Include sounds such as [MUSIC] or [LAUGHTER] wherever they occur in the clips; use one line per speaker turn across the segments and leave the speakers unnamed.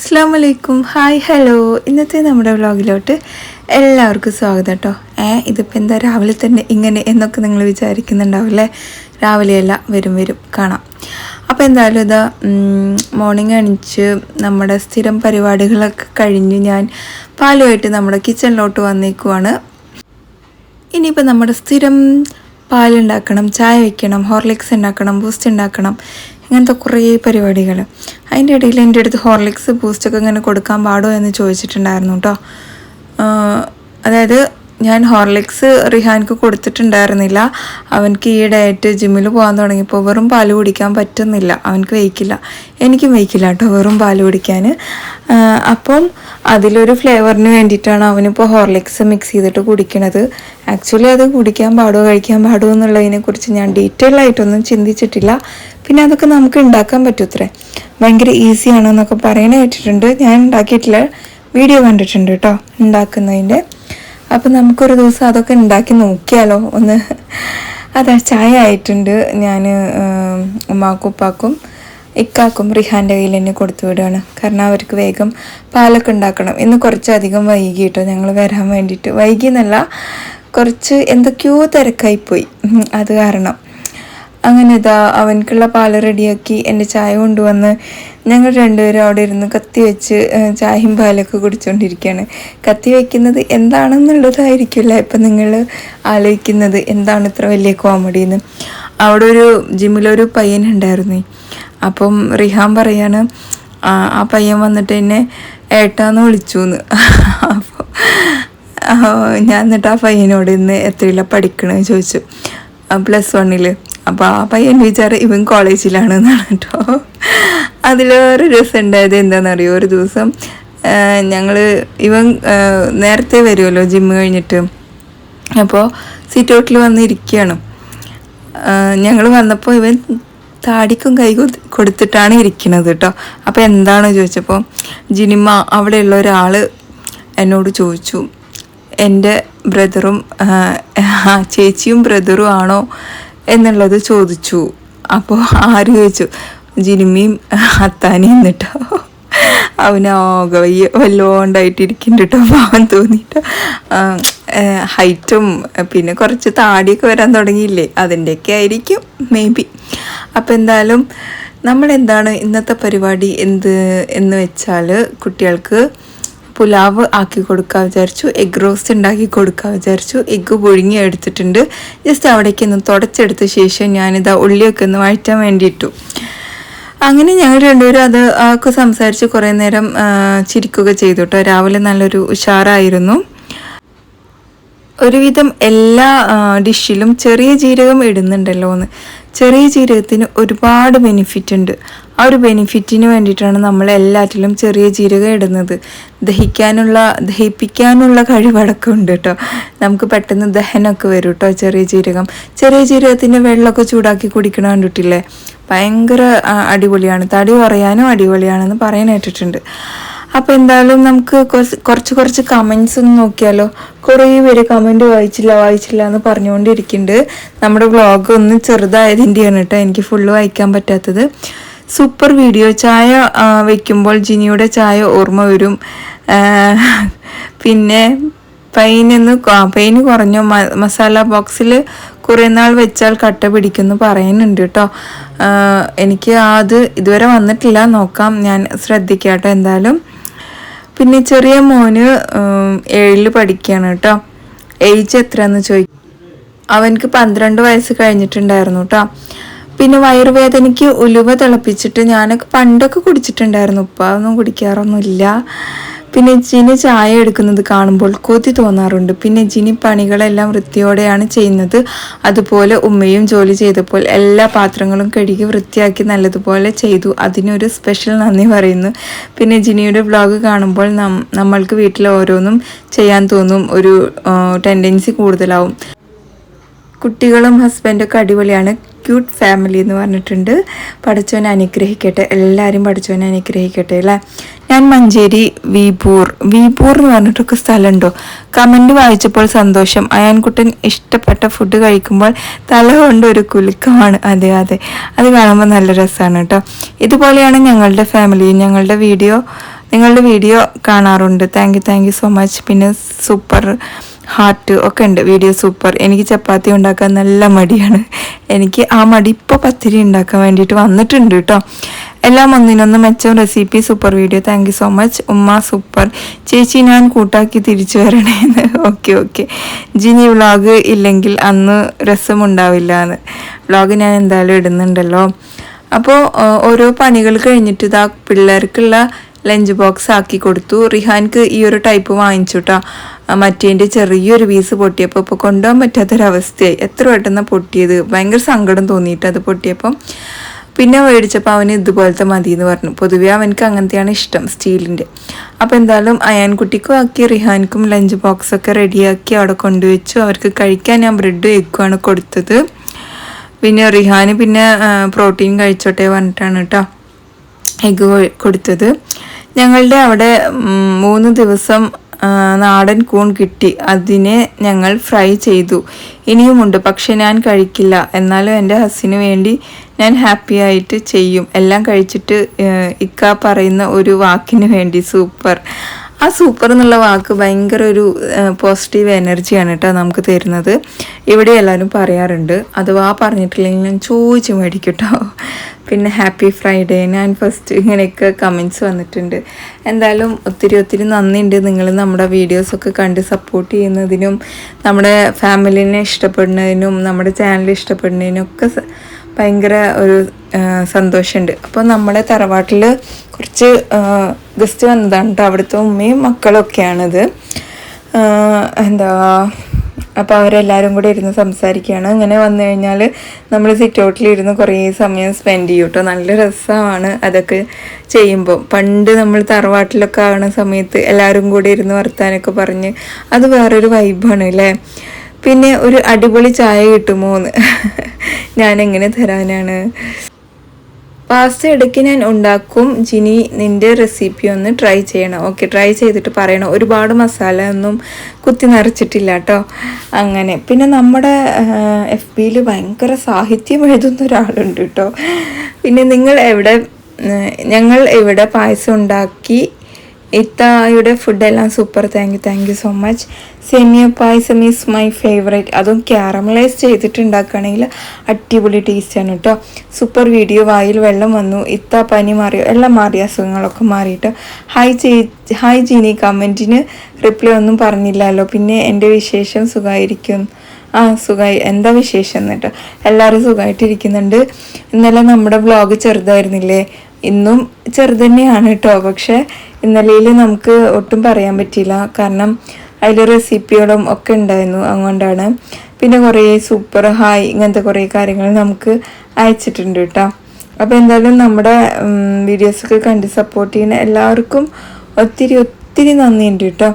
അസ്സാം വലൈക്കും hi hello ഇന്നത്തെ നമ്മുടെ വ്ളോഗിലോട്ട് എല്ലാവർക്കും സ്വാഗതം കേട്ടോ ഏ ഇതിപ്പോൾ എന്താ രാവിലെ തന്നെ ഇങ്ങനെ എന്നൊക്കെ നിങ്ങൾ വിചാരിക്കുന്നുണ്ടാവില്ലേ? രാവിലെയല്ല വരും വരും. കാണാം. അപ്പോൾ എന്തായാലും ഇതാ മോർണിംഗ് എണിച്ച് നമ്മുടെ സ്ഥിരം പരിപാടികളൊക്കെ കഴിഞ്ഞ് ഞാൻ പാലുമായിട്ട് നമ്മുടെ കിച്ചണിലോട്ട് വന്നേക്കുവാണ്. ഇനിയിപ്പോൾ നമ്മുടെ സ്ഥിരം പാലുണ്ടാക്കണം ചായ വയ്ക്കണം ഹോർലിക്സ് ഉണ്ടാക്കണം ബൂസ്റ്റ് ഉണ്ടാക്കണം ഇങ്ങനത്തെ കുറേ പരിപാടികൾ. അതിന്റെ ഇടയിൽ എന്റെ അടുത്ത് ഹോർലിക്സ് ബൂസ്റ്റൊക്കെ ഇങ്ങനെ കൊടുക്കാൻ പാടുമോ എന്ന് ചോദിച്ചിട്ടുണ്ടായിരുന്നു കേട്ടോ അതായത് ഞാൻ ഹോർലിക്സ് റിഹാൻക്ക് കൊടുത്തിട്ടുണ്ടായിരുന്നില്ല. അവൻക്ക് ഡയറ്റ് ജിമ്മിൽ പോകാൻ തുടങ്ങിയപ്പോൾ വെറും പാൽ കുടിക്കാൻ പറ്റുന്നില്ല. അവൻക്ക് വയ്ക്കില്ല. എനിക്കും വയ്ക്കില്ല കേട്ടോ വെറും പാൽ കുടിക്കാൻ. അപ്പം അതിലൊരു ഫ്ലേവറിന് വേണ്ടിയിട്ടാണ് അവനിപ്പോൾ ഹോർലിക്സ് മിക്സ് ചെയ്തിട്ട് കുടിക്കണത്. ആക്ച്വലി അത് കുടിക്കാൻ പാടുമോ കഴിക്കാൻ പാടുമോ എന്നുള്ളതിനെക്കുറിച്ച് ഞാൻ ഡീറ്റെയിൽ ആയിട്ടൊന്നും ചിന്തിച്ചിട്ടില്ല. പിന്നെ അതൊക്കെ നമുക്ക് ഉണ്ടാക്കാൻ പറ്റൂത്രേ. ഭയങ്കര ഈസിയാണെന്നൊക്കെ പറയണ കേട്ടിട്ടുണ്ട്. ഞാൻ ഉണ്ടാക്കിയിട്ടില്ല വീഡിയോ കണ്ടിട്ടുണ്ട് കേട്ടോ. ഉണ്ടാക്കുന്നതിന്റെ. അപ്പം നമുക്കൊരു ദിവസം അതൊക്കെ ഉണ്ടാക്കി നോക്കിയാലോ? ഒന്ന് അതാ ചായ ആയിട്ടുണ്ട്. ഞാൻ ഉമ്മാക്കും ഉപ്പാക്കും ഇക്കാക്കും റിഹാന്റെ കയ്യിൽ തന്നെ കൊടുത്തു വിടുകയാണ് കാരണം അവർക്ക് വേഗം പാലൊക്കെ ഉണ്ടാക്കണം. ഇന്ന് കുറച്ചധികം വൈകി കേട്ടോ. ഞങ്ങൾ വരാൻ വേണ്ടിയിട്ട്. വൈകി എന്നല്ല കുറച്ച് എന്തൊക്കെയോ തിരക്കായിപ്പോയി അത് കാരണം. അങ്ങനെ ഇതാ അവനക്കുള്ള പാൽ റെഡിയാക്കി എന്റെ ചായ കൊണ്ടുവന്ന് ഞങ്ങൾ രണ്ടുപേരും അവിടെ ഇരുന്ന് കത്തി വെച്ച് ചായയും പാലൊക്കെ കുടിച്ചുകൊണ്ടിരിക്കുകയാണ് കത്തി വയ്ക്കുന്നത് എന്താണെന്നുള്ളതായിരിക്കില്ല ഇപ്പം നിങ്ങൾ ആലോചിക്കുന്നത്. എന്താണ് ഇത്ര വലിയ കോമഡി എന്ന്. അവിടെ ഒരു ജിമ്മിലൊരു പയ്യൻ ഉണ്ടായിരുന്നു. അപ്പം റിഹാൻ പറയാണ് ആ പയ്യൻ വന്നിട്ട് എന്നെ ഏട്ടാന്ന് വിളിച്ചു എന്ന് അപ്പോൾ ഞാൻ എന്നിട്ട് ആ പയ്യനോട് ഇന്ന് എത്രയില്ല പഠിക്കണമെന്ന് ചോദിച്ചു. പ്ലസ് വണ്ണിൽ അപ്പോൾ ആ പയ്യൻ വിചാരം ഇവൻ കോളേജിലാണ് എന്നാണ് കേട്ടോ. അതിലേറെ രസം ഉണ്ടായത് എന്താണെന്നറിയോ? ഒരു ദിവസം ഞങ്ങൾ ഇവൻ നേരത്തെ വരുമല്ലോ ജിമ്മ് കഴിഞ്ഞിട്ട്. അപ്പോൾ സിറ്റ് ഔട്ടിൽ വന്നിരിക്കുകയാണ് ഞങ്ങൾ വന്നപ്പോൾ ഇവൻ താടിക്കും കൈ കൊടുത്തിട്ടാണ് ഇരിക്കുന്നത് കേട്ടോ. അപ്പോൾ എന്താണ് ചോദിച്ചപ്പോൾ ജിനിമ അവിടെയുള്ള ഒരാൾ എന്നോട് ചോദിച്ചു എന്റെ ബ്രദറും ചേച്ചിയും ബ്രദറും ആണോ? എന്നുള്ളത് ചോദിച്ചു. അപ്പോൾ ആര് ചോദിച്ചു? ജിനിമിയും അത്താനിയും എന്നിട്ടോ? അവനാകെ വയ്യ വല്ലോണ്ടായിട്ടിരിക്കുന്നുണ്ട് കേട്ടോ പാവം തോന്നിയിട്ട്. ഹൈറ്റും പിന്നെ കുറച്ച് താടിയൊക്കെ വരാൻ തുടങ്ങിയില്ലേ? അതിന്റെയൊക്കെ ആയിരിക്കും മേ ബി അപ്പം എന്തായാലും നമ്മളെന്താണ് ഇന്നത്തെ പരിപാടി എന്ത് എന്ന് വെച്ചാൽ കുട്ടികൾക്ക് പുലാവ് ആക്കി കൊടുക്കാൻ വിചാരിച്ചു. എഗ് റോസ്റ്റ് ഉണ്ടാക്കി കൊടുക്കാൻ വിചാരിച്ചു. എഗ്ഗ് പുഴുങ്ങി എടുത്തിട്ടുണ്ട്. ജസ്റ്റ് അവിടേക്ക് ഒന്ന് തുടച്ചെടുത്ത ശേഷം ഞാനിതാ ഉള്ളിയൊക്കെ ഒന്ന് വഴറ്റാൻ വേണ്ടിയിട്ടു. അങ്ങനെ ഞങ്ങൾ രണ്ടുപേരും അത് ഒക്കെ സംസാരിച്ച് കുറേ നേരം ചിരിക്കുക ചെയ്തു കേട്ടോ രാവിലെ നല്ലൊരു ഉഷാറായിരുന്നു. ഒരുവിധം എല്ലാ ഡിഷിലും ചെറിയ ജീരകം ഇടുന്നുണ്ടല്ലോ എന്ന് ചെറിയ ജീരകത്തിന് ഒരുപാട് ബെനിഫിറ്റ് ഉണ്ട്. ആ ഒരു ബെനിഫിറ്റിന് വേണ്ടിയിട്ടാണ് നമ്മൾ എല്ലാറ്റിലും ചെറിയ ജീരകം ഇടുന്നത്. ദഹിക്കാനുള്ള ദഹിപ്പിക്കാനുള്ള കഴിവടക്കം ഉണ്ട് കേട്ടോ നമുക്ക് പെട്ടെന്ന് ദഹനമൊക്കെ വരും കേട്ടോ ചെറിയ ജീരകം. ചെറിയ ജീരകത്തിന്റെ വെള്ളമൊക്കെ ചൂടാക്കി കുടിക്കണം കണ്ടിട്ടില്ലേ? ഭയങ്കര അടിപൊളിയാണ്. തടി കുറയാനും അടിപൊളിയാണെന്ന് പറയാൻ കേട്ടിട്ടുണ്ട്. അപ്പോൾ എന്തായാലും നമുക്ക് കുറച്ച് കുറച്ച് കമൻസ് ഒന്ന് നോക്കിയാലോ? കുറേ പേര് കമന്റ് വായിച്ചില്ല വായിച്ചില്ല എന്ന് പറഞ്ഞുകൊണ്ടിരിക്കുന്നുണ്ട്. നമ്മുടെ വ്ളോഗ് ഒന്ന് ചെറുതായതിന്റെയാണ് കേട്ടോ. എനിക്ക് ഫുള്ള് വായിക്കാൻ പറ്റാത്തത്. സൂപ്പർ വീഡിയോ ചായ വെക്കുമ്പോൾ ജിനിയുടെ ചായ ഓർമ്മ വരും. പിന്നെ പെയിനെന്ന് പെയിന് കുറഞ്ഞു. മസാല ബോക്സിൽ കുറേ നാൾ വെച്ചാൽ കട്ട പിടിക്കുന്നു പറയുന്നുണ്ട് കേട്ടോ. എനിക്ക് അത് ഇതുവരെ വന്നിട്ടില്ല. നോക്കാം. ഞാൻ ശ്രദ്ധിക്കാം കേട്ടോ എന്തായാലും. പിന്നെ ചെറിയ മോന് ഏഴിൽ പഠിക്കുകയാണ് കേട്ടോ. ഏജ് എത്രയെന്ന് ചോദിക്കും അവനക്ക് പന്ത്രണ്ട് വയസ്സ് കഴിഞ്ഞിട്ടുണ്ടായിരുന്നു കേട്ടോ. പിന്നെ വയറുവേദനയ്ക്ക് ഉലുവ തിളപ്പിച്ചിട്ട് ഞാനൊക്കെ പണ്ടൊക്കെ കുടിച്ചിട്ടുണ്ടായിരുന്നു. ഇപ്പം അതൊന്നും കുടിക്കാറൊന്നുമില്ല. പിന്നെ ജിനി ചായ എടുക്കുന്നത് കാണുമ്പോൾ കൊതി തോന്നാറുണ്ട്. പിന്നെ ജിനി പണികളെല്ലാം വൃത്തിയോടെയാണ് ചെയ്യുന്നത്. അതുപോലെ ഉമ്മയും ജോലി ചെയ്തപ്പോൾ എല്ലാ പാത്രങ്ങളും കഴുകി വൃത്തിയാക്കി നല്ലതുപോലെ ചെയ്തു. അതിനൊരു സ്പെഷ്യൽ നന്ദി പറയുന്നു. പിന്നെ ജിനിയുടെ വ്ളോഗ് കാണുമ്പോൾ നമ്മൾക്ക് വീട്ടിൽ ഓരോന്നും ചെയ്യാൻ തോന്നും. ഒരു ടെൻഡൻസി കൂടുതലാവും. കുട്ടികളും ഹസ്ബൻഡൊക്കെ അടിപൊളിയാണ്. ക്യൂട്ട് ഫാമിലി എന്ന് പറഞ്ഞിട്ടുണ്ട്. പഠിച്ചവനെ അനുഗ്രഹിക്കട്ടെ. എല്ലാവരും പഠിച്ചവനെ അനുഗ്രഹിക്കട്ടെ അല്ലേ? ഞാൻ മഞ്ചേരി വിപൂർ. വിപൂർ എന്ന് പറഞ്ഞിട്ടൊക്കെ സ്ഥലമുണ്ടോ? കമന്റ് വായിച്ചപ്പോൾ സന്തോഷം. അയാൻകുട്ടൻ ഇഷ്ടപ്പെട്ട ഫുഡ് കഴിക്കുമ്പോൾ തല കൊണ്ട് ഒരു കുലുക്കമാണ്. അതെ അതെ. അത് കാണുമ്പോൾ നല്ല രസമാണ് കേട്ടോ. ഇതുപോലെയാണ് ഞങ്ങളുടെ ഫാമിലി ഞങ്ങളുടെ വീഡിയോ നിങ്ങളുടെ വീഡിയോ കാണാറുണ്ട്. Thank you thank you so much പിന്നെ സൂപ്പർ ഹാർട്ട് ഒക്കെ ഉണ്ട്. Video super. എനിക്ക് ചപ്പാത്തി ഉണ്ടാക്കാൻ നല്ല മടിയാണ്. എനിക്ക് ആ മടി ഇപ്പോൾ പത്തിരി ഉണ്ടാക്കാൻ വേണ്ടിയിട്ട് വന്നിട്ടുണ്ട് കേട്ടോ എല്ലാം ഒന്നിനൊന്ന് മെച്ചം. Recipe super. Video thank you so much. ഉമ്മ സൂപ്പർ. ചേച്ചി ഞാൻ കൂട്ടാക്കി തിരിച്ചു വരണേന്ന്. [LAUGHS] Okay okay. ജിനി വ്ളോഗ് ഇല്ലെങ്കിൽ അന്ന് രസമുണ്ടാവില്ല എന്ന് വ്ളോഗ് ഞാൻ എന്തായാലും ഇടുന്നുണ്ടല്ലോ. അപ്പോൾ ഓരോ പണികൾ കഴിഞ്ഞിട്ട് ഇതാ പിള്ളേർക്കുള്ള ലഞ്ച് ബോക്സ് ആക്കി കൊടുത്തു. റിഹാൻക്ക് ഈ ഒരു ടൈപ്പ് വാങ്ങിച്ചുട്ടാ. മറ്റേന്റെ ചെറിയൊരു പീസ് പൊട്ടിയപ്പോൾ ഇപ്പോൾ കൊണ്ടുപോകാൻ പറ്റാത്തൊരവസ്ഥയായി. എത്ര പെട്ടെന്ന് പൊട്ടിയത്. ഭയങ്കര സങ്കടം തോന്നിയിട്ട് അത് പൊട്ടിയപ്പം പിന്നെ മേടിച്ചപ്പോൾ അവന് ഇതുപോലത്തെ മതി എന്ന് പറഞ്ഞു. പൊതുവെ അവനക്ക് അങ്ങനത്തെയാണ് ഇഷ്ടം സ്റ്റീലിന്റെ. അപ്പോൾ എന്തായാലും അയാൻകുട്ടിക്കും ആക്കി റിഹാൻക്കും ലഞ്ച് ബോക്സൊക്കെ റെഡിയാക്കി അവിടെ കൊണ്ടുവച്ചു. അവർക്ക് കഴിക്കാൻ ഞാൻ ബ്രെഡ് എഗ്ഗുമാണ് കൊടുത്തത്. പിന്നെ റിഹാന് പിന്നെ പ്രോട്ടീൻ കഴിച്ചോട്ടെ പറഞ്ഞിട്ടാണ് കേട്ടോ. എഗ്ഗ് കൊടുത്തത്. ഞങ്ങളുടെ അവിടെ മൂന്ന് ദിവസം നാടൻ കൂൺ കിട്ടി. അതിനെ ഞങ്ങൾ ഫ്രൈ ചെയ്തു. ഇനിയുമുണ്ട് പക്ഷെ ഞാൻ കഴിക്കില്ല. എന്നാലും എന്റെ ഹസ്സിന് വേണ്ടി ഞാൻ ഹാപ്പി ആയിട്ട് ചെയ്യും. എല്ലാം കഴിച്ചിട്ട് ഇക്ക പറയുന്ന ഒരു വാക്കിന് വേണ്ടി. സൂപ്പർ. ആ സൂപ്പർ എന്നുള്ള വാക്ക് ഭയങ്കര ഒരു പോസിറ്റീവ് എനർജിയാണ് കേട്ടോ നമുക്ക് തരുന്നത്. ഇവിടെ എല്ലാവരും പറയാറുണ്ട്. അഥവാ പറഞ്ഞിട്ടില്ലെങ്കിൽ ഞാൻ ചോദിച്ച് മേടിക്കും കേട്ടോ പിന്നെ ഹാപ്പി ഫ്രൈഡേ ഞാൻ ഫസ്റ്റ് ഇങ്ങനെയൊക്കെ കമൻസ് വന്നിട്ടുണ്ട്. എന്തായാലും ഒത്തിരി ഒത്തിരി നന്ദിയുണ്ട് നിങ്ങൾ നമ്മുടെ വീഡിയോസൊക്കെ കണ്ട് സപ്പോർട്ട് ചെയ്യുന്നതിനും നമ്മുടെ ഫാമിലിനെ ഇഷ്ടപ്പെടുന്നതിനും നമ്മുടെ ചാനൽ ഇഷ്ടപ്പെടുന്നതിനും ഒക്കെ ഭയങ്കര ഒരു സന്തോഷമുണ്ട്. അപ്പോൾ നമ്മുടെ തറവാട്ടിൽ കുറച്ച് ഗസ്റ്റ് വന്നതാണ് കേട്ടോ. അവിടുത്തെ ഉമ്മയും മക്കളൊക്കെയാണിത് എന്താ അപ്പോൾ അവരെല്ലാവരും കൂടെ ഇരുന്ന് സംസാരിക്കുകയാണ്. അങ്ങനെ വന്നു കഴിഞ്ഞാൽ നമ്മൾ സിറ്റ് ഔട്ടിലിരുന്ന് കുറേ സമയം സ്പെൻഡ് ചെയ്യും കേട്ടോ. നല്ല രസമാണ് അതൊക്കെ ചെയ്യുമ്പോൾ. പണ്ട് നമ്മൾ തറവാട്ടിലൊക്കെ ആവുന്ന സമയത്ത് എല്ലാവരും കൂടെ ഇരുന്ന് വർത്താനൊക്കെ പറഞ്ഞ് അത് വേറൊരു വൈബാണ് അല്ലേ? പിന്നെ ഒരു അടിപൊളി ചായ കിട്ടുമോ എന്ന്. ഞാൻ എങ്ങനെ തരാനാണ്. പാസ്ത ഇടയ്ക്ക് ഞാൻ ഉണ്ടാക്കും. ജിനി നിന്റെ റെസിപ്പി ഒന്ന് ട്രൈ ചെയ്യണം. ഓക്കെ ട്രൈ ചെയ്തിട്ട് പറയണം. ഒരുപാട് മസാല ഒന്നും കുത്തി നിറച്ചിട്ടില്ല കേട്ടോ അങ്ങനെ. പിന്നെ നമ്മുടെ എഫ് ബിയിൽ ഭയങ്കര സാഹിത്യം എഴുതുന്ന ഒരാളുണ്ട് കേട്ടോ പിന്നെ നിങ്ങൾ എവിടെ ഞങ്ങൾ ഇവിടെ പായസം ഉണ്ടാക്കി ഇത്തായുടെ ഫുഡെല്ലാം super thank you thank you so much semiya payasam is my favourite അതും ക്യാരമലൈസ് ചെയ്തിട്ടുണ്ടാക്കുകയാണെങ്കിൽ അടിപൊളി ടേസ്റ്റാണ് കേട്ടോ സൂപ്പർ വീഡിയോ വായിൽ വെള്ളം വന്നു. ഇത്ത പനി മാറിയോ? എല്ലാം മാറിയ അസുഖങ്ങളൊക്കെ മാറിയിട്ട്. ഹൈ ചേ ഹായ് ജീനി കമന്റിന് റിപ്ലൈ ഒന്നും പറഞ്ഞില്ലല്ലോ. പിന്നെ എന്റെ വിശേഷം സുഖമായിരിക്കും ആ സുഖമായി എന്താ വിശേഷം എന്നിട്ട്? എല്ലാവരും സുഖമായിട്ടിരിക്കുന്നുണ്ട് ഇന്നലെ നമ്മുടെ വ്ളോഗ് ചെറുതായിരുന്നില്ലേ? ഇന്നും ചെറുതന്നെയാണ് തന്നെയാണ് കേട്ടോ. പക്ഷെ ഇന്നലെയിൽ നമുക്ക് ഒട്ടും പറയാൻ പറ്റിയില്ല. കാരണം അതിൽ റെസിപ്പികളും ഒക്കെ ഉണ്ടായിരുന്നു. അതുകൊണ്ടാണ് പിന്നെ കുറേ സൂപ്പർ ഹായ് ഇങ്ങനത്തെ കുറേ കാര്യങ്ങൾ നമുക്ക് അയച്ചിട്ടുണ്ട് കേട്ടോ. അപ്പോൾ എന്തായാലും നമ്മുടെ വീഡിയോസൊക്കെ കണ്ട് സപ്പോർട്ട് ചെയ്യുന്ന എല്ലാവർക്കും ഒത്തിരി ഒത്തിരി നന്ദിയുണ്ട് കേട്ടോ.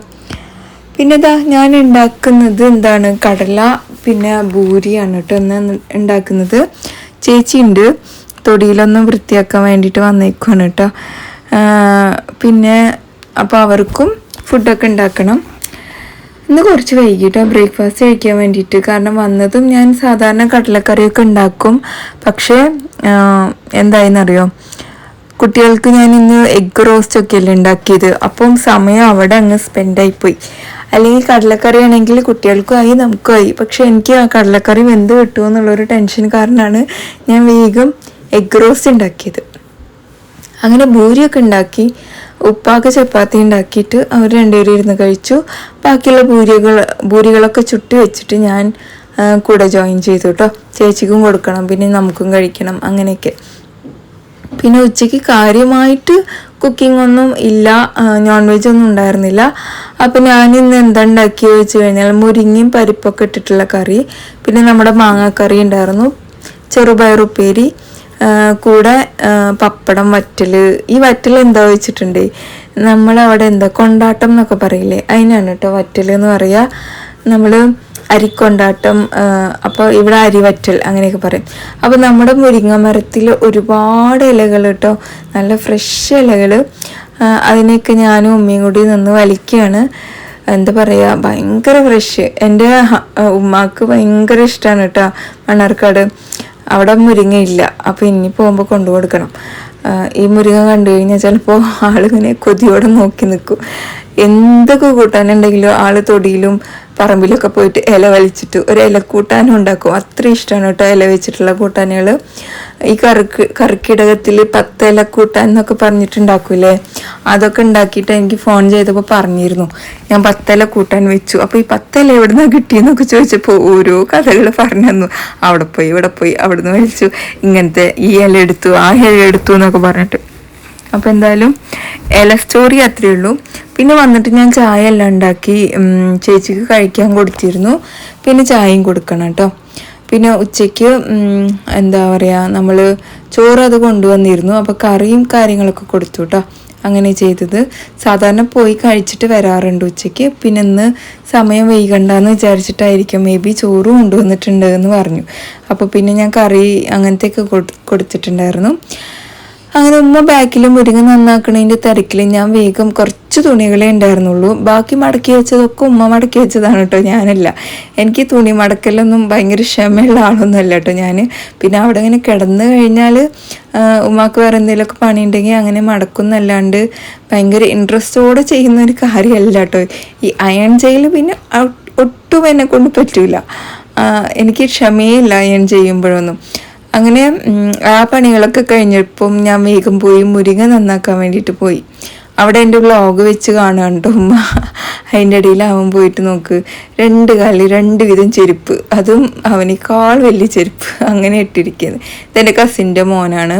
പിന്നെ ഇതാ ഞാൻ ഉണ്ടാക്കുന്നത് എന്താണ്? കടല പിന്നെ ഭൂരിയാണ് കേട്ടോ. ഒന്ന് ഉണ്ടാക്കുന്നത്. ചേച്ചിയുണ്ട്. തൊടിയിലൊന്നും വൃത്തിയാക്കാൻ വേണ്ടിയിട്ട് വന്നേക്കുവാണ് കേട്ടോ. പിന്നെ അപ്പോൾ അവർക്കും ഫുഡൊക്കെ ഉണ്ടാക്കണം. ഇന്ന് കുറച്ച് വൈകിട്ടോ ബ്രേക്ക്ഫാസ്റ്റ് കഴിക്കാൻ വേണ്ടിയിട്ട്. കാരണം വന്നതും ഞാൻ സാധാരണ കടലക്കറിയൊക്കെ ഉണ്ടാക്കും. പക്ഷേ എന്തായെന്നറിയോ? കുട്ടികൾക്ക് ഞാൻ ഇന്ന് എഗ് റോസ്റ്റ് ഒക്കെ അല്ലേ ഉണ്ടാക്കിയത്. അപ്പം സമയം അവിടെ അങ്ങ് സ്പെൻഡായിപ്പോയി അല്ലെങ്കിൽ കടലക്കറി ആണെങ്കിൽ കുട്ടികൾക്കും ആയി നമുക്കും ആയി. പക്ഷെ എനിക്ക് ആ കടലക്കറി വെന്ത് കിട്ടുമോ എന്നുള്ളൊരു ടെൻഷൻ കാരണമാണ് ഞാൻ വേഗം എഗ് റോസ്റ്റ് ഉണ്ടാക്കിയത് അങ്ങനെ ഭൂരിയൊക്കെ ഉണ്ടാക്കി ഉപ്പാക്ക് ചപ്പാത്തി ഉണ്ടാക്കിയിട്ട് അവർ രണ്ടുപേരും ഇരുന്ന് കഴിച്ചു. ബാക്കിയുള്ള ഭൂരികൾ ഭൂരികളൊക്കെ ചുട്ടി വെച്ചിട്ട് ഞാൻ കൂടെ ജോയിൻ ചെയ്തു കേട്ടോ ചേച്ചിക്കും കൊടുക്കണം പിന്നെ നമുക്കും കഴിക്കണം അങ്ങനെയൊക്കെ. പിന്നെ ഉച്ചയ്ക്ക് കാര്യമായിട്ട് കുക്കിംഗ് ഒന്നും ഇല്ല നോൺ വെജ് ഒന്നും ഉണ്ടായിരുന്നില്ല. അപ്പം ഞാൻ ഇന്ന് എന്താ ഉണ്ടാക്കിയെന്ന് വെച്ച് കഴിഞ്ഞാൽ മുരിങ്ങയും പരിപ്പൊക്കെ ഇട്ടിട്ടുള്ള കറി പിന്നെ നമ്മുടെ മാങ്ങാക്കറി ഉണ്ടായിരുന്നു ചെറുപയറുപ്പേരി കൂടെ പപ്പടം വറ്റൽ ഈ വറ്റൽ എന്താ വെച്ചിട്ടുണ്ട്? നമ്മളവിടെ എന്താ കൊണ്ടാട്ടം എന്നൊക്കെ പറയില്ലേ? അതിനാണ് കേട്ടോ വറ്റൽ എന്ന് പറയുക നമ്മൾ അരിക്കൊണ്ടാട്ടം അപ്പോൾ ഇവിടെ അരിവറ്റൽ അങ്ങനെയൊക്കെ പറയും. അപ്പോൾ നമ്മുടെ മുരിങ്ങ മരത്തിൽ ഒരുപാട് ഇലകൾ കേട്ടോ. നല്ല ഫ്രഷ് ഇലകൾ. അതിനെയൊക്കെ ഞാനും ഉമ്മയും കൂടി നിന്ന് വലിക്കുകയാണ്. എന്താ പറയുക ഭയങ്കര ഫ്രഷ്. എന്റെ ഉമ്മാക്ക് ഭയങ്കര ഇഷ്ടമാണ് കേട്ടോ മണ്ണാർക്കാട്. അവിടെ മുരിങ്ങയില്ല. അപ്പോൾ ഇനി പോകുമ്പോൾ കൊണ്ടു കൊടുക്കണം. ഈ മുരിങ്ങ കണ്ടു കഴിഞ്ഞാൽ ചിലപ്പോൾ ആളിങ്ങനെ കൊതിയോടെ നോക്കി നിൽക്കും എന്തൊക്കെ കൂട്ടാനുണ്ടെങ്കിലും ആൾ തൊടിയിലും പറമ്പിലൊക്കെ പോയിട്ട് ഇല വലിച്ചിട്ട് ഒരു ഇല കൂട്ടാനും ഉണ്ടാക്കും. അത്ര ഇഷ്ടമാണ് കേട്ടോ ഇല വെച്ചിട്ടുള്ള കൂട്ടാനുകൾ ഈ കറുക്ക് കറുക്കിടകത്തിൽ പത്ത് കൂട്ടാൻ എന്നൊക്കെ പറഞ്ഞിട്ടുണ്ടാക്കൂലേ അതൊക്കെ ഉണ്ടാക്കിയിട്ട് എനിക്ക് ഫോൺ ചെയ്തപ്പോൾ പറഞ്ഞിരുന്നു. ഞാൻ പത്തില കൂട്ടാൻ വെച്ചു. അപ്പോൾ ഈ പത്തല എവിടെ നിന്നാണ് കിട്ടിയെന്നൊക്കെ ചോദിച്ചപ്പോൾ ഓരോ കഥകൾ പറഞ്ഞു തന്നു. അവിടെ പോയി ഇവിടെ പോയി അവിടെ നിന്ന് വലിച്ചു ഇങ്ങനത്തെ ഈ ഇല എടുത്തു ആ ഇല എടുത്തു എന്നൊക്കെ പറഞ്ഞിട്ട്. അപ്പോൾ എന്തായാലും ഇല സ്റ്റോറി അത്രയേ ഉള്ളൂ. പിന്നെ വന്നിട്ട് ഞാൻ ചായ എല്ലാം ഉണ്ടാക്കി ചേച്ചിക്ക് കഴിക്കാൻ കൊടുത്തിരുന്നു. പിന്നെ ചായയും കൊടുക്കണം കേട്ടോ. പിന്നെ ഉച്ചയ്ക്ക് എന്താ പറയുക നമ്മൾ ചോറ് അത് കൊണ്ടുവന്നിരുന്നു. അപ്പോൾ കറിയും കാര്യങ്ങളൊക്കെ കൊടുത്തു കേട്ടോ അങ്ങനെ ചെയ്തത്. സാധാരണ പോയി കഴിച്ചിട്ട് വരാറുണ്ട് ഉച്ചയ്ക്ക്. പിന്നെ ഇന്ന് സമയം വൈകണ്ടെന്ന് വിചാരിച്ചിട്ടായിരിക്കും. മേ ബി ചോറ് കൊണ്ടുവന്നിട്ടുണ്ട് എന്ന് പറഞ്ഞു. അപ്പോൾ പിന്നെ ഞാൻ കറി അങ്ങനത്തെയൊക്കെ കൊടു കൊടുത്തിട്ടുണ്ടായിരുന്നു. അങ്ങനെ ഉമ്മ ബാക്കിലും മുരിങ്ങ നന്നാക്കണതിന്റെ തിരക്കിൽ ഞാൻ വേഗം കുറച്ച് തുണികളെ ഉണ്ടായിരുന്നുള്ളൂ. ബാക്കി മടക്കി വെച്ചതൊക്കെ ഉമ്മ മടക്കി വെച്ചതാണ് കേട്ടോ ഞാനല്ല. എനിക്ക് തുണി മടക്കലൊന്നും ഭയങ്കര ക്ഷമയുള്ള ആളൊന്നും അല്ല കേട്ടോ ഞാൻ പിന്നെ അവിടെ ഇങ്ങനെ കിടന്നു കഴിഞ്ഞാൽ ഉമ്മാക്ക് വേറെ എന്തെങ്കിലുമൊക്കെ പണിയുണ്ടെങ്കിൽ അങ്ങനെ മടക്കുന്നല്ലാണ്ട് ഭയങ്കര ഇൻട്രസ്റ്റോടെ ചെയ്യുന്ന ഒരു കാര്യമല്ല കേട്ടോ. ഈ അയൺ ചെയ്യൽ പിന്നെ ഒട്ടും എന്നെ കൊണ്ട് പറ്റൂല. എനിക്ക് ക്ഷമയില്ല അയൺ ചെയ്യുമ്പോഴൊന്നും. അങ്ങനെ ആ പണികളൊക്കെ കഴിഞ്ഞപ്പം ഞാൻ വേഗം പോയി മുരിങ്ങ നന്നാക്കാൻ വേണ്ടിയിട്ട് പോയി. അവിടെ എന്റെ വ്ളോഗ് വെച്ച് കാണുകയാണ് കേട്ടോ ഉമ്മ? അതിന്റെ ഇടയിൽ അവൻ പോയിട്ട് നോക്ക്. രണ്ട് കാലിൽ രണ്ട് വിധം ചെരുപ്പ്. അതും അവനേക്കാൾ വലിയ ചെരുപ്പ്. അങ്ങനെ ഇട്ടിരിക്കുന്നത് ഇതെന്റെ കസിന്റെ മോനാണ്.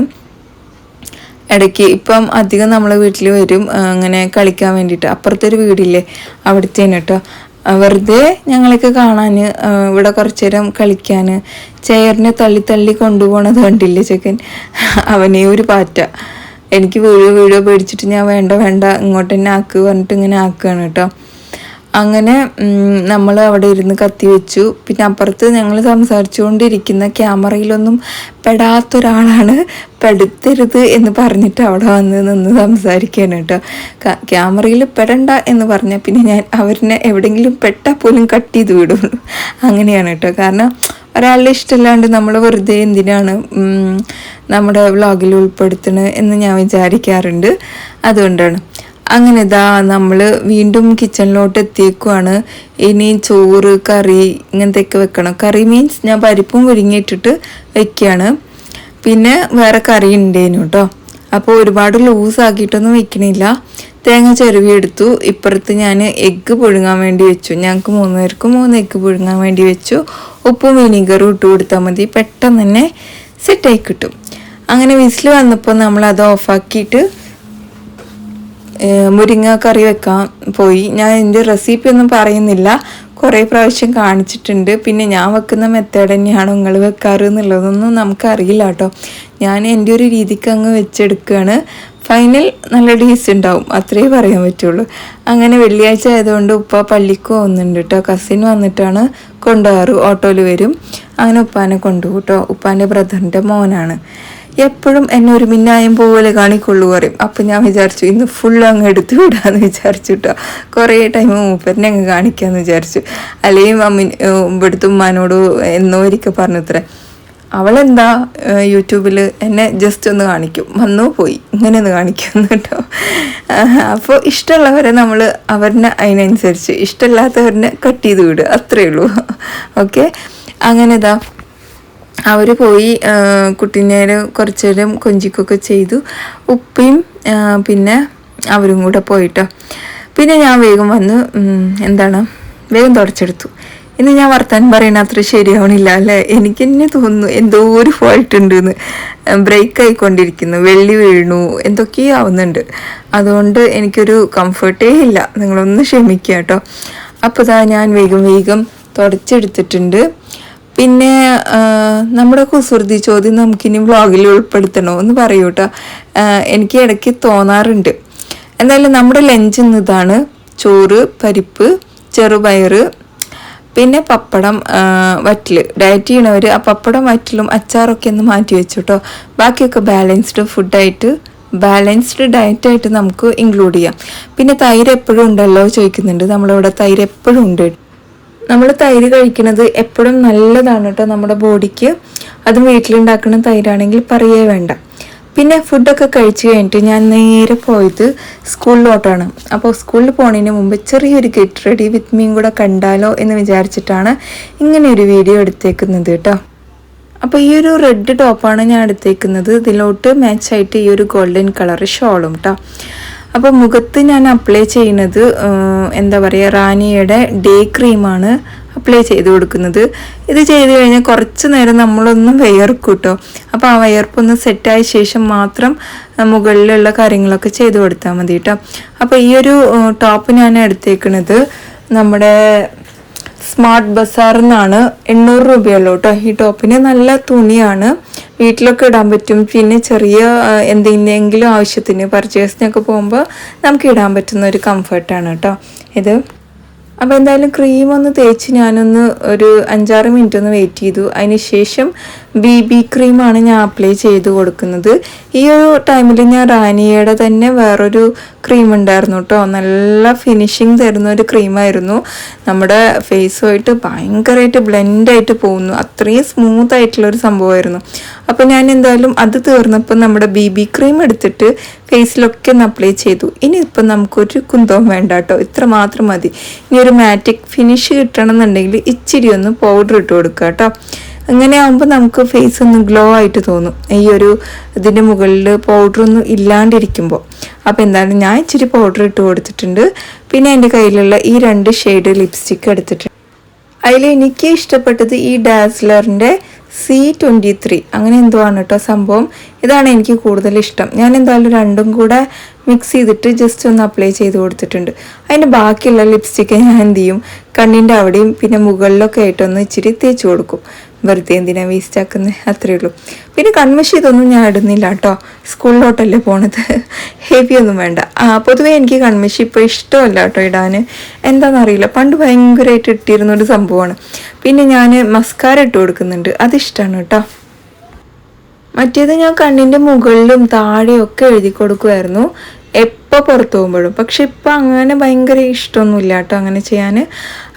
ഇടയ്ക്ക് ഇപ്പം അധികം നമ്മളെ വീട്ടിൽ വരും അങ്ങനെ കളിക്കാൻ വേണ്ടിയിട്ട്. അപ്പുറത്തൊരു വീടില്ലേ? അവിടുത്തേന് കേട്ടോ. വെറുതെ ഞങ്ങളൊക്കെ കാണാൻ ഇവിടെ കുറച്ചു നേരം കളിക്കാൻ ചെയറിനെ തള്ളി തള്ളി കൊണ്ടുപോകണത് കണ്ടില്ലേ ചെക്കൻ? അവനെ ഒരു പാറ്റ. എനിക്ക് വീഴോ വീഴോ പേടിച്ചിട്ട് ഞാൻ വേണ്ട വേണ്ട ഇങ്ങോട്ട് തന്നെ ആക്ക് പറഞ്ഞിട്ട് ഇങ്ങനെ ആക്കുകയാണ് കേട്ടോ. അങ്ങനെ നമ്മൾ അവിടെ ഇരുന്ന് കത്തി വെച്ചു. പിന്നെ അപ്പുറത്ത് ഞങ്ങൾ സംസാരിച്ചുകൊണ്ടിരിക്കുന്ന ക്യാമറയിലൊന്നും പെടാത്തൊരാളാണ്. പെടുത്തരുത് എന്ന് പറഞ്ഞിട്ട് അവിടെ വന്ന് നിന്ന് സംസാരിക്കാണ് കേട്ടോ. ക്യാമറയിൽ പെടണ്ട എന്ന് പറഞ്ഞാൽ പിന്നെ ഞാൻ അവരിനെ എവിടെയെങ്കിലും പെട്ടാൽ പോലും കട്ട് ചെയ്ത് വിടുള്ളൂ അങ്ങനെയാണ് കേട്ടോ. കാരണം ഒരാളുടെ ഇഷ്ടമില്ലാണ്ട് നമ്മൾ വെറുതെ എന്തിനാണ് നമ്മുടെ വ്ളോഗിൽ ഉൾപ്പെടുത്തണത് എന്ന് ഞാൻ വിചാരിക്കാറുണ്ട്. അതുകൊണ്ടാണ്. അങ്ങനെ ഇതാ നമ്മൾ വീണ്ടും കിച്ചണിലോട്ട് എത്തിയേക്കുവാണ്. ഇനി ചോറ് കറി ഇങ്ങനത്തെയൊക്കെ വെക്കണം. കറി മീൻസ് ഞാൻ പരിപ്പും വിഴുങ്ങിയിട്ടിട്ട് വെക്കുകയാണ് പിന്നെ വേറെ കറി ഉണ്ടേനു കേട്ടോ അപ്പോൾ ഒരുപാട് ലൂസ് ആക്കിയിട്ടൊന്നും വെക്കണില്ല. തേങ്ങ ചെരുവി എടുത്തു. ഇപ്പുറത്ത് ഞാൻ എഗ്ഗ് പുഴുങ്ങാൻ വേണ്ടി വെച്ചു. ഞങ്ങൾക്ക് മൂന്ന് പേർക്ക് മൂന്ന് എഗ്ഗ് പുഴുങ്ങാൻ വേണ്ടി വെച്ചു. ഉപ്പും വിനീഗറും ഇട്ട് കൊടുത്താൽ മതി. പെട്ടെന്ന് തന്നെ സെറ്റായി കിട്ടും. അങ്ങനെ വിസിൽ വന്നപ്പോൾ നമ്മൾ അത് ഓഫാക്കിയിട്ട് മുരിങ്ങ കറി വെക്കാൻ പോയി. ഞാൻ എന്റെ റെസിപ്പി ഒന്നും പറയുന്നില്ല. കുറേ പ്രാവശ്യം കാണിച്ചിട്ടുണ്ട്. പിന്നെ ഞാൻ വെക്കുന്ന മെത്തേഡ് തന്നെയാണ് നിങ്ങൾ വെക്കാറ് എന്നുള്ളതൊന്നും നമുക്കറിയില്ല കേട്ടോ. ഞാൻ എന്റെ ഒരു രീതിക്ക് അങ്ങ് വെച്ചെടുക്കുകയാണ് ഫൈനൽ നല്ല ടേസ്റ്റ് ഉണ്ടാവും. അത്രേ പറയാൻ പറ്റുള്ളൂ. അങ്ങനെ വെള്ളിയാഴ്ച ആയതുകൊണ്ട് ഉപ്പ പള്ളിക്ക് പോകുന്നുണ്ട് കേട്ടോ. കസിൻ വന്നിട്ടാണ് കൊണ്ടുപോകാറ്. ഓട്ടോയിൽ വരും. അങ്ങനെ ഉപ്പാനെ കൊണ്ടുപോകും കേട്ടോ. ഉപ്പാന്റെ ബ്രദറിന്റെ മോനാണ്. എപ്പോഴും എന്നെ ഒരു മിന്നായം പോലെ കാണിക്കൊള്ളു പറയും. അപ്പം ഞാൻ വിചാരിച്ചു ഇന്ന് ഫുൾ അങ്ങ് എടുത്തു വിടാന്ന് വിചാരിച്ചു കേട്ടോ കുറേ ടൈം മൂപ്പരനെ അങ്ങ് കാണിക്കാന്ന് വിചാരിച്ചു. അല്ലെങ്കിൽ അമ്മ ഇവിടുത്തെ ഉമ്മാനോട് എന്നോ ഒരിക്കൽ പറഞ്ഞത്രേ അവളെന്താ യൂട്യൂബിൽ എന്നെ ജസ്റ്റ് ഒന്ന് കാണിക്കും. വന്നോ പോയി. ഇങ്ങനെ ഒന്ന് കാണിക്കും കേട്ടോ അപ്പോൾ ഇഷ്ടമുള്ളവരെ നമ്മൾ അവരിനെ അതിനനുസരിച്ച് ഇഷ്ടമില്ലാത്തവരെ കട്ട് ചെയ്ത് വിടുക അത്രയേ ഉള്ളൂ. ഓക്കെ? അങ്ങനെ ഇതാ അവർ പോയി കുട്ടീനെ കുറച്ച് നേരം കൊഞ്ചിക്കൊക്കെ ചെയ്തു. ഉപ്പയും പിന്നെ അവരും കൂടെ പോയിട്ടോ. പിന്നെ ഞാൻ വേഗം വന്ന് എന്താണ് വേഗം തുടച്ചെടുത്തു. ഇന്ന് ഞാൻ വർത്താനം പറയണ അത്ര ശരിയാവണില്ല അല്ലേ? എനിക്ക് തന്നെ തോന്നുന്നു എന്തോ ഒരു ഫോൾട്ട് ഉണ്ടെന്ന് ബ്രേക്ക് ആയിക്കൊണ്ടിരിക്കുന്നു വെള്ളി വീണു എന്തൊക്കെയോ ആവുന്നുണ്ട്. അതുകൊണ്ട് എനിക്കൊരു കംഫർട്ടേ ഇല്ല. നിങ്ങളൊന്ന് ക്ഷമിക്കുക കേട്ടോ അപ്പോൾ ഞാൻ വേഗം വേഗം തുടച്ചെടുത്തിട്ടുണ്ട്. പിന്നെ നമ്മുടെ കുസൃതി ചോദ്യം നമുക്കിനി വ്ളോഗിൽ ഉൾപ്പെടുത്തണോ എന്ന് പറയൂ എനിക്ക് ഇടയ്ക്ക് തോന്നാറുണ്ട്. എന്തായാലും നമ്മുടെ ലഞ്ച് ഇന്ന് ഇതാണ്. ചോറ് പരിപ്പ് ചെറുപയറ് പിന്നെ പപ്പടം വറ്റിൽ ഡയറ്റ് ചെയ്യണവർ ആ പപ്പടം വറ്റിലും അച്ചാറൊക്കെ ഒന്ന് മാറ്റി വെച്ചു കേട്ടോ ബാക്കിയൊക്കെ ബാലൻസ്ഡ് ഫുഡായിട്ട് ബാലൻസ്ഡ് ഡയറ്റായിട്ട് നമുക്ക് ഇൻക്ലൂഡ് ചെയ്യാം. പിന്നെ തൈര് എപ്പോഴും ഉണ്ടല്ലോ ചോദിക്കുന്നുണ്ട്. നമ്മളിവിടെ തൈര് എപ്പോഴും ഉണ്ട്. നമ്മൾ തൈര് കഴിക്കുന്നത് എപ്പോഴും നല്ലതാണ് കേട്ടോ നമ്മുടെ ബോഡിക്ക്. അതും വീട്ടിലുണ്ടാക്കുന്ന തൈരാണെങ്കിൽ പറയേ വേണ്ട. പിന്നെ ഫുഡൊക്കെ കഴിച്ച് കഴിഞ്ഞിട്ട് ഞാൻ നേരെ പോയത് സ്കൂളിലോട്ടാണ്. അപ്പോൾ സ്കൂളിൽ പോണതിന് മുമ്പ് ചെറിയൊരു ഗെറ്റ് റെഡി വിത്ത് മീൻ കൂടെ കണ്ടാലോ എന്ന് വിചാരിച്ചിട്ടാണ് ഇങ്ങനെ ഒരു വീഡിയോ എടുത്തേക്കുന്നത് കേട്ടോ. അപ്പോൾ ഈ ഒരു റെഡ് ടോപ്പാണ് ഞാൻ എടുത്തേക്കുന്നത്. ഇതിലോട്ട് മാച്ചായിട്ട് ഈ ഒരു ഗോൾഡൻ കളർ ഷോളും കേട്ടോ. അപ്പോൾ മുഖത്ത് ഞാൻ അപ്ലൈ ചെയ്യുന്നത് എന്താ പറയുക റാനിയുടെ ഡേ ക്രീമാണ് അപ്ലൈ ചെയ്ത് കൊടുക്കുന്നത്. ഇത് ചെയ്ത് കഴിഞ്ഞാൽ കുറച്ച് നേരം നമ്മളൊന്നും വിയർക്കും കേട്ടോ അപ്പോൾ ആ വിയർപ്പൊന്ന് സെറ്റായ ശേഷം മാത്രം മുകളിലുള്ള കാര്യങ്ങളൊക്കെ ചെയ്ത് കൊടുത്താൽ മതി കേട്ടോ അപ്പോൾ ഈ ഒരു ടോപ്പ് ഞാൻ എടുത്തേക്കുന്നത് നമ്മുടെ സ്മാർട്ട് ബസാറിൽ നിന്നാണ് എണ്ണൂറ് രൂപയുള്ളൂ കേട്ടോ ഈ ടോപ്പിന് നല്ല തുണിയാണ്. വീട്ടിലൊക്കെ ഇടാൻ പറ്റും. പിന്നെ ചെറിയ എന്തെങ്കിലും ആവശ്യത്തിന് പർച്ചേസിനൊക്കെ പോകുമ്പോൾ നമുക്ക് ഇടാൻ പറ്റുന്ന ഒരു കംഫർട്ടാണ് കേട്ടോ ഇത് അപ്പോൾ എന്തായാലും ക്രീം ഒന്ന് തേച്ച് ഞാനൊന്ന് ഒരു അഞ്ചാറ് മിനിറ്റ് ഒന്ന് വെയിറ്റ് ചെയ്തു. അതിന് ശേഷം ബി ബി ക്രീമാണ് ഞാൻ അപ്ലൈ ചെയ്ത് കൊടുക്കുന്നത്. ഈ ഒരു ടൈമിൽ ഞാൻ റാനിയയുടെ തന്നെ വേറൊരു ക്രീം ഉണ്ടായിരുന്നു കേട്ടോ നല്ല ഫിനിഷിങ് തരുന്ന ഒരു ക്രീമായിരുന്നു നമ്മുടെ ഫേസുമായിട്ട് ഭയങ്കരമായിട്ട് ബ്ലെൻഡായിട്ട് പോകുന്നു. അത്രയും സ്മൂത്ത് ആയിട്ടുള്ള ഒരു സംഭവമായിരുന്നു. അപ്പോൾ ഞാൻ എന്തായാലും അത് തീർന്നപ്പോൾ നമ്മുടെ ബി ബി ക്രീം എടുത്തിട്ട് ഫേസിലൊക്കെ ഒന്ന് അപ്ലൈ ചെയ്തു. ഇനി ഇപ്പം നമുക്കൊരു കുന്തവും വേണ്ട കേട്ടോ ഇത്ര മാത്രം മതി. ഇനി ഒരു മാറ്റിക് ഫിനിഷ് കിട്ടണം എന്നുണ്ടെങ്കിൽ ഇച്ചിരി ഒന്ന് പൗഡർ ഇട്ട് കൊടുക്കുക കേട്ടോ അങ്ങനെ ആകുമ്പോൾ നമുക്ക് ഫേസ് ഒന്ന് ഗ്ലോ ആയിട്ട് തോന്നും. ഈ ഒരു ഇതിന്റെ മുകളിൽ പൗഡർ ഒന്നും ഇല്ലാണ്ടിരിക്കുമ്പോൾ അപ്പോൾ എന്തായാലും ഞാൻ ഇച്ചിരി പൗഡർ ഇട്ട് കൊടുത്തിട്ടുണ്ട്. പിന്നെ എന്റെ കയ്യിലുള്ള ഈ രണ്ട് ഷെയ്ഡ് ലിപ്സ്റ്റിക്ക് എടുത്തിട്ടുണ്ട്. അതിൽ എനിക്ക് ഇഷ്ടപ്പെട്ടത് ഈ ഡാസ്ലറിന്റെ സി ട്വന്റി ത്രീ അങ്ങനെ എന്തോ ആണ് കേട്ടോ സംഭവം. ഇതാണ് എനിക്ക് കൂടുതൽ ഇഷ്ടം. ഞാൻ എന്തായാലും രണ്ടും കൂടെ മിക്സ് ചെയ്തിട്ട് ജസ്റ്റ് ഒന്ന് അപ്ലൈ ചെയ്ത് കൊടുത്തിട്ടുണ്ട്. അതിന്റെ ബാക്കിയുള്ള ലിപ്സ്റ്റിക്ക് ഞാൻ എന്ത് ചെയ്യും? കണ്ണിന്റെ അവിടെയും പിന്നെ മുകളിലൊക്കെ ആയിട്ടൊന്ന് ഇച്ചിരി തേച്ച് കൊടുക്കും. വെറുതെ എന്തിനാണ് വേസ്റ്റ് ആക്കുന്നത് അത്രയേ ഉള്ളൂ. പിന്നെ കൺമഷി ഇതൊന്നും ഞാൻ ഇടുന്നില്ല കേട്ടോ സ്കൂളിലോട്ടല്ലേ പോണത്. ഹെവി ഒന്നും വേണ്ട. ആ പൊതുവേ എനിക്ക് കൺമഷി ഇപ്പോൾ ഇഷ്ടമല്ല കേട്ടോ ഇടാൻ എന്താണെന്നറിയില്ല പണ്ട് ഭയങ്കരമായിട്ട് ഇട്ടിരുന്ന ഒരു സംഭവമാണ്. പിന്നെ ഞാൻ മസ്കാര ഇട്ട് കൊടുക്കുന്നുണ്ട്. അതിഷ്ടമാണ് കേട്ടോ മറ്റേത് ഞാൻ കണ്ണിന്റെ മുകളിലും താഴെയും ഒക്കെ എഴുതി കൊടുക്കുമായിരുന്നു എപ്പോൾ പുറത്തു പോകുമ്പോഴും. പക്ഷെ ഇപ്പം അങ്ങനെ ഭയങ്കര ഇഷ്ടമൊന്നുമില്ല കേട്ടോ അങ്ങനെ ചെയ്യാൻ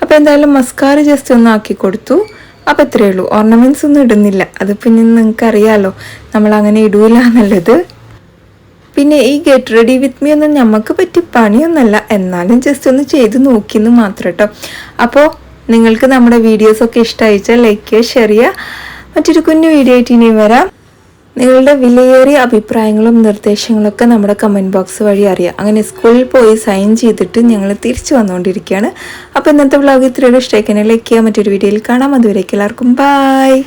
അപ്പോൾ എന്തായാലും മസ്കാര ജസ്റ്റ് ഒന്ന് ആക്കി കൊടുത്തു. അപ്പം അത്രയേ ഉള്ളൂ. ഓർണമെന്റ്സ് ഒന്നും ഇടുന്നില്ല. അത് പിന്നെ നിങ്ങൾക്ക് അറിയാമല്ലോ നമ്മൾ അങ്ങനെ ഇടൂല എന്നുള്ളത്. പിന്നെ ഈ ഗെറ്റ് റെഡി വിത്ത് മീ ഒന്നും നമുക്ക് പറ്റി പണിയൊന്നല്ല എന്നാലും ജസ്റ്റ് ഒന്ന് ചെയ്ത് നോക്കിയെന്ന് മാത്രം കേട്ടോ അപ്പോൾ നിങ്ങൾക്ക് നമ്മുടെ വീഡിയോസൊക്കെ ഇഷ്ടമായിച്ചാൽ ലൈക്ക് ചെയ്യുക ഷെയർ ചെയ്യുക. മറ്റൊരു കുഞ്ഞു വീഡിയോ ആയിട്ട് ഇനിയും വരാം. നിങ്ങളുടെ വിലയേറിയ അഭിപ്രായങ്ങളും നിർദ്ദേശങ്ങളൊക്കെ നമ്മുടെ കമന്റ് ബോക്സ് വഴി അറിയാം. അങ്ങനെ സ്കൂളിൽ പോയി സൈൻ ചെയ്തിട്ട് ഞങ്ങൾ തിരിച്ചു വന്നുകൊണ്ടിരിക്കുകയാണ്. അപ്പോൾ ഇന്നത്തെ വ്ളോഗ് ഇത്രയുള്ള ഇഷ്ടമായിക്കാനെ ലൈക്ക് ചെയ്യാൻ മറ്റൊരു വീഡിയോയിൽ കാണാം. അതുവരേക്കും എല്ലാവർക്കും ബായ്